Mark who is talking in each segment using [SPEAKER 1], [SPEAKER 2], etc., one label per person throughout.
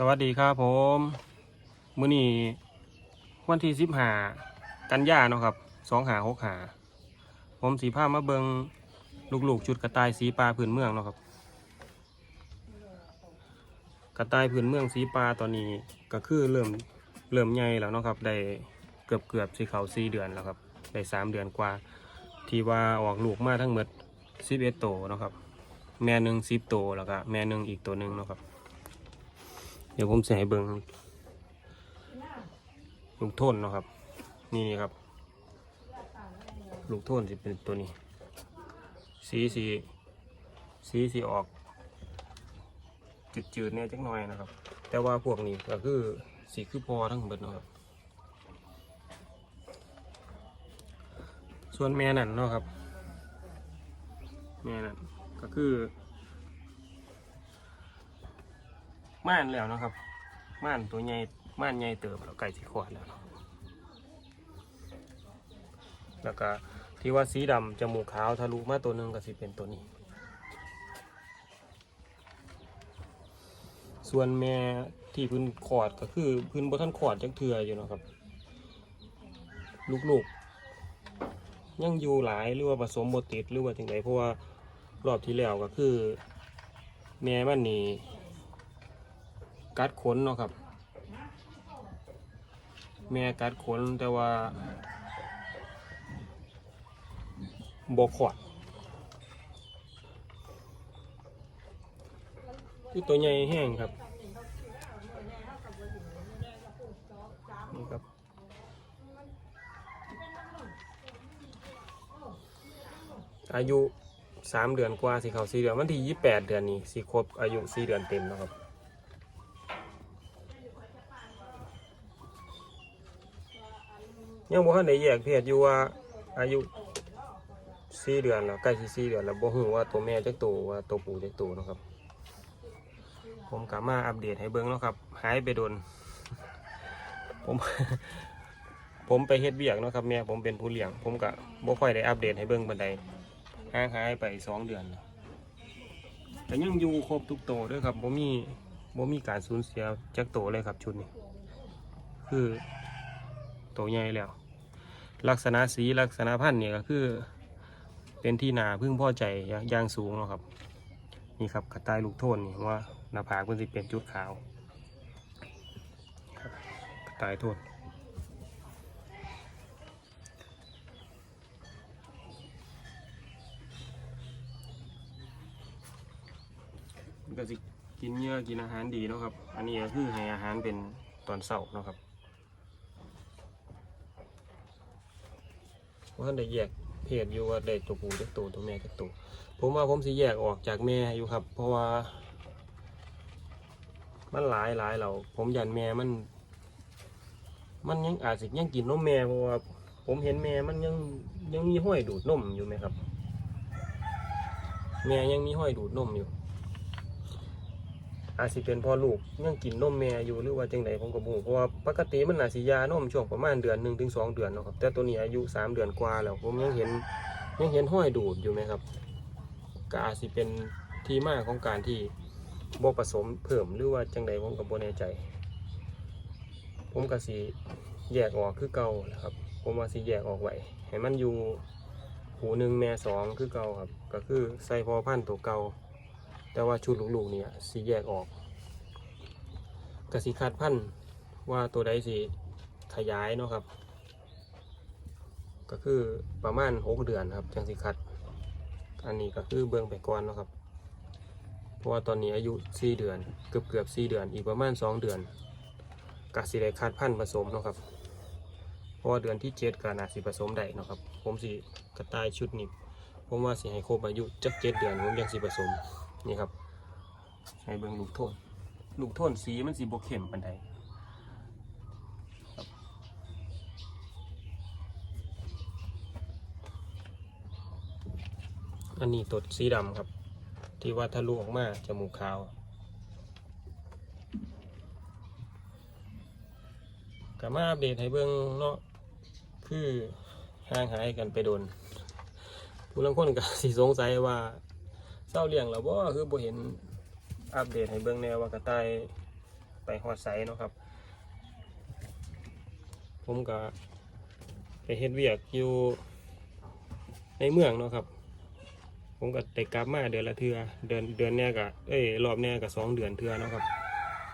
[SPEAKER 1] สวัสดีครับผมมื้อนี้วันที่สิบห้ากันยาเนาะครับสองหาหกหาผมสีผ้ามาเบิงลูกๆ ชุดกระต่ายสีปลาพื้นเมืองเนาะครับ กระต่ายพื้นเมืองสีปลาตอนนี้ก็คือเริ่มเริ่มใหญ่แล้วเนาะครับได้เกือบเกือบสีเขาสี่เดือนแล้วครับได้สามเดือนกว่า ที่ว่าออกลูกมาทั้งหมดสิบเอ็ดโตวเนาะครับ แม่หนึ่งสิบโตวแล้วก็แม่หนึ่งอีกตัวหนึ่งเนาะครับ ดี๋ยวผมจะให้เบิ่งลูกโทนเนาะครับนี่ครับ ลูกโทนจะเป็นตัวนี้ สีสีสีสีออกจืดๆเนี่ยจักหน่อยนะครับ แต่ว่าพวกนี้ก็คือสีคือพอทั้งหมดเนาะครับ ส่วนแม่นั่นเนาะครับ แม่นั่นก็คือ ม่านแล้วนะครับ ม่านตัวใหญ่ม่านใหญ่เติบแล้วไก่สีขวดแล้วนะแล้วก็ที่ว่าสีดำจมูกขาวทะลุมาตัวหนึ่งก็สิเป็นตัวนี้ ส่วนแม่ที่พื้นขอดก็คือพื้นบนท่านขอดจักเทืออยู่นะครับ ลูกๆ ยังอยู่หลายหรือว่าผสมบติดหรือว่าจังไดเพราะว่ารอบที่แล้วก็คือ แม่มันนี่ กัดขนเนาะครับ แม่กัดขนแต่ว่าบกขอดคือตัวใหญ่แห้งครับนี่ครับอายุสามเดือนกว่าสิเขาสี่เดือนวันที่ยี่แปดเดือนนี้สิครบอายุสี่เดือนเต็มแล้วครับ ยังบ่ทันได้แยกเพศอยู่ว่าอายุสี่เดือนแล้วใกล้สิสี่เดือนแล้วบ่ฮู้ว่าตัวแม่จักตัวว่าตัวผู้จักตัวเนะครับ ผมกลับมาอัปเดตให้เบิ่งเนาะครับ หายไปโดน ผม ผมไปเฮ็ดเบียกเนาะครับแม่ผมเป็นผู้เลี้ยง ผมก็บ่ค่อยได้อัปเดตให้เบิ่งปานใดห่างหายไปสองเดือนแล้วแต่ยังอยู่ครบทุกโตด้วยครับบ่มีบ่มีการสูญเสียจักโตเลยครับชุดนี้ คือโตใหญ่แล้ว ลักษณะสีลักษณะพันธุ์เนี่ยก็คือ เป็นที่นาพึ่งพ่อใจอย่างสูงเนาะครับ นี่ครับกระต่ายลูกโทนนี่ว่าหน้าผากมันสิเป็นจุดขาวกระต่ายโทนมันก็สิกินเนื้อกินอาหารดีเนาะครับ อันนี้ก็คือให้อาหารเป็นตอนเสาร์เนาะครับ ว่าท่านได้แยกเพศอยู่ว่าได้ตัวผู้จากตัวตัวแม่จากตัวผมว่าผมสิแยกออกจากแม่อยู่ครับ เพราะว่า มันหลายหลายเราผมยันแม่มัน มันยังอาจจะยังกินนมแม่เพราะว่าผมเห็นแม่มันยังยังมีห้อยดูดนมอยู่ไหมครับ แม่ยังมีห้อยดูดนมอยู่ อาจสิเป็นพ่อลูกยังกินนมแม่อยู่หรือว่าจังไดผมก็บฮูเพราะว่าปกติมันน่าสิยานมช่วงประมาณเดือนหนึ่งถึงสองเดือนเนาะครับแต่ตัวนี้อายุสามเดือนกว่าแล้วผมยังเห็นยังเห็นห้อยดูดอยู่ไหมครับก็อาจสิเป็นที่มาของการที่บ่ผสมเพิ่มหรือว่าจังไดผมก็บ่แน่ใจ ผมก็สิแยกออกคือเก่าแหละครับ ผมว่าสิแยกออกไว้ให้มันอยู่หูหนึ่งแม่สองคือเก่าครับ ก็คือใส่พอพันธุ์ตัวเก่า แต่ว่าชุดลูกๆเนี่ยสีแยกออกกสิคัดพันธุ์ว่าตัวใดสีขยายเนาะครับ ก็คือประมาณหกเดือนครับจังสิคัด อันนี้ก็คือเบื้องไปก่อนเนาะครับ เพราะว่าตอนนี้อายุสี่เดือน เกือบเกือบสี่เดือน อีกประมาณสองเดือนกสิได้คัดพันธุ์ผสมเนาะครับเพราะว่าเดือนที่เจ็ดก็น่าสิผสมได้เนาะครับ ผมสิกระต่ายชุดนี้ผมว่าสิให้ครบอายุจักเจ็ดเดือนผมยังสิผสม นี่ครับให้เบิ่งลูกโทนลูกโทนสีมันสีบกเข้มปานใดอันนี้ตดสีดำครับ ที่ว่าทะลุออกมาจมูกขาวกลับมาอัปเดตให้เบิ่งเนาะคือห่างหายกันไปโดนผู้ลังคนก็สิสงสัยว่า เศร้าเลี้ยงแล้วบ่คือบ่เห็นอัปเดตให้เบิ่งแนวว่ากระต่ายไปฮอดไซเนาะครับ ผมก็ไปเฮ็ดเวียกอยู่ในเมืองเนาะครับ ผมก็ได้กลับมาเดือนละเทือเดือนเดือนเนี้ยก็เอ้ยรอบเนี้ยก็สองเดือนเทือเนาะครับ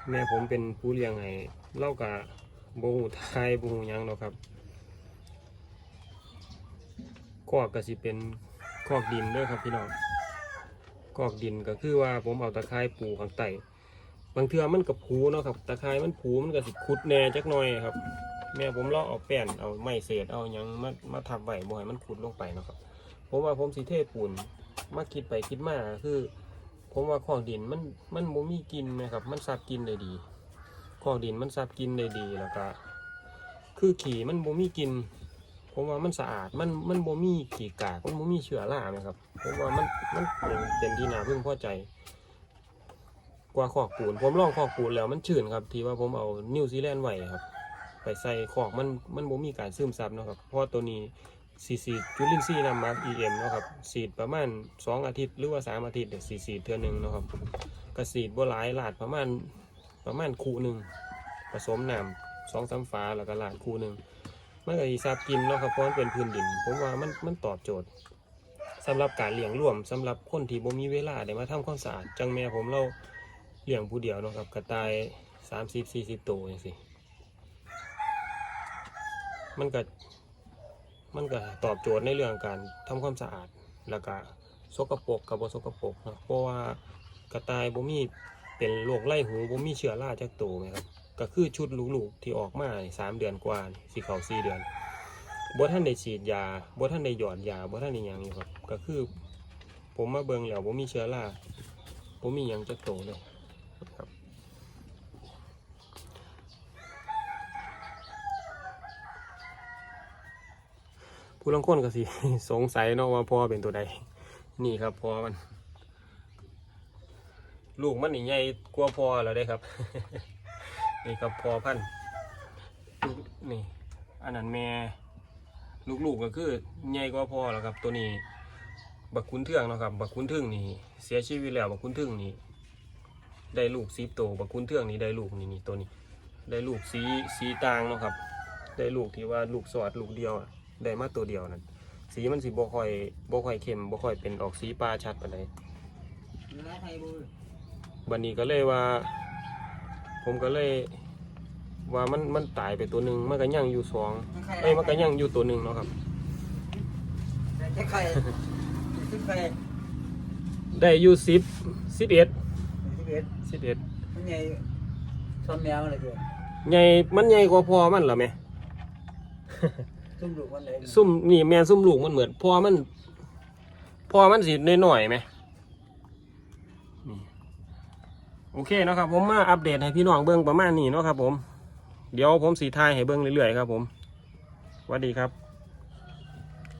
[SPEAKER 1] แม่ผมเป็นผู้เลี้ยงไห้เล่ากับบูหูไทยบูหูยังเนาะครับคอกก็สิเป็นคอกดินด้วยครับพี่น้อง คอกดินก็คือว่าผมเอาตะไคร้ปูข้างใต้บางเทือมันกับผูเนาะครับตะไคร้มันผูมันก็สิขุดแหน่จักหน่อยครับ แม่ผมเลาะเอาแป้นเอาไม้เศษเอายังมามาทับไว้บ่ให้มันขุดลงไปเนาะครับผมว่าผมสิเทปูนมาคิดไปคิดมาคือ ผมว่าของดินมันมันบ่มีกินนะครับ มันซับกินได้ดีของดินมันซับกินได้ดีแล้วก็คือขี่มันบ่มีกิน ผมว่ามันสะอาดมันมันบ่มีขีกากมันบ่มีเชื้อราไหมครับผมว่ามันมันเป็นเป็นที่น่าพึงพอใจ กว่าขอกปูน ผมลองขอกปูนแล้วมันชื้นครับ ที่ว่าผมเอานิวซีแลนด์ไว้ครับ ไปใส่ขอกมันมันบ่มีการซึมซับเนาะครับเพราะตัวนี้สีสีจุลินทรีย์นำมา EM เนะครับสีดประมาณ2อาทิตย์หรือว่า3อาทิตย์เดี๋ยวสีสีเทื่อหนึ่งนะครับกระสีดบ่หลายลาดประมาณประมาณคูหนึ่งผสมน้ำสองสามฟ้าแล้วก็ลาดคูหนึ่ง มันก็สิซับกินเนาะครับเพราะมันเป็นพื้นดิน ผมว่ามันมันตอบโจทย์สำหรับการเลี้ยงร่วมสำหรับคนที่บ่มีเวลาได้มาทำความสะอาดจังแม่ผมเราเลี้ยงผู้เดียวเนาะครับกระต่าย30 40ตัวจังซี่มันก็มันก็ตอบโจทย์ในเรื่องการทำความสะอาดแล้วก็สกปรกกับบ่สกปรกนะเพราะว่ากระต่ายบ่มีเป็นโรคไล่หูบ่มีเชื้อราจากตัวไหมครับ ก็คือชุดลูกๆที่ออกมาสามเดือนกว่านี่เข้าสี่เดือนบ่ท่านได้ฉีดยาบ่ท่านได้หยอดยาบ่ท่านได้ยังอยู่ครับ ก็คือ ผมมาเบิ่งแล้วบ่มีเชื้อราบ่มียังจากตัวเลยครับผู้ลางคนก็สิสงสัยเนาะว่าพ่อเป็นตัวใด นี่ครับพ่อมัน ลูกมันนี่ใหญ่กว่าพ่อแล้วได้ครับ นี่ครับพ่อพันธุ์นี่ อันนั้นแม่ลูกๆก็คือใหญ่กว่าพ่อแล้วครับ ตัวนี้ บักคุ้นเทืองเนาะครับ บักคุ้นเทืองนี่ เสียชีวิตแล้วบักคุ้นเทืองนี่ ได้ลูกสีโตบักคุ้นเทืองนี่ได้ลูกนี่นี่ตัวนี้ ได้ลูกสีสีตางเนาะครับ ได้ลูกที่ว่าลูกสอดลูกเดียวได้มาตัวเดียวนั่นสีมันสีบ่ค่อยบ่ค่อยเข้มบ่ค่อยเป็นออกสีปลาชัดปานใดบัดนี้ก็เลยว่า ผมก็เลยว่ามันมันตายไปตัวหนึ่งมันก็ยังอยู่สองเอ้ยมันก็ยังอยู่ตัวหนึ่งเนาะครับ
[SPEAKER 2] จะใครจะใคร
[SPEAKER 1] ได้อยู่สิบสิบเอ็ด
[SPEAKER 2] ที่เบ็ด
[SPEAKER 1] สิบเอ็ด
[SPEAKER 2] มันใหญ่ซ้อมแมวอะไรเกิน
[SPEAKER 1] ใหญ่มันใหญ่กว่าพ่อมันเหรอแม่
[SPEAKER 2] ซุ่มลูกมันเลย
[SPEAKER 1] ซุ่มนี่แม่ซุ่มลูกมันเหมือนพ่อมันพ่อมันสิน้อยๆไหมนี่ โอเคนะครับผมมาอัปเดตให้พี่น้องเบิ่งประมาณนี้เนาะครับผม เดี๋ยวผมสีทายให้เบิ่งเรื่อยๆครับผมสวัสดีครับ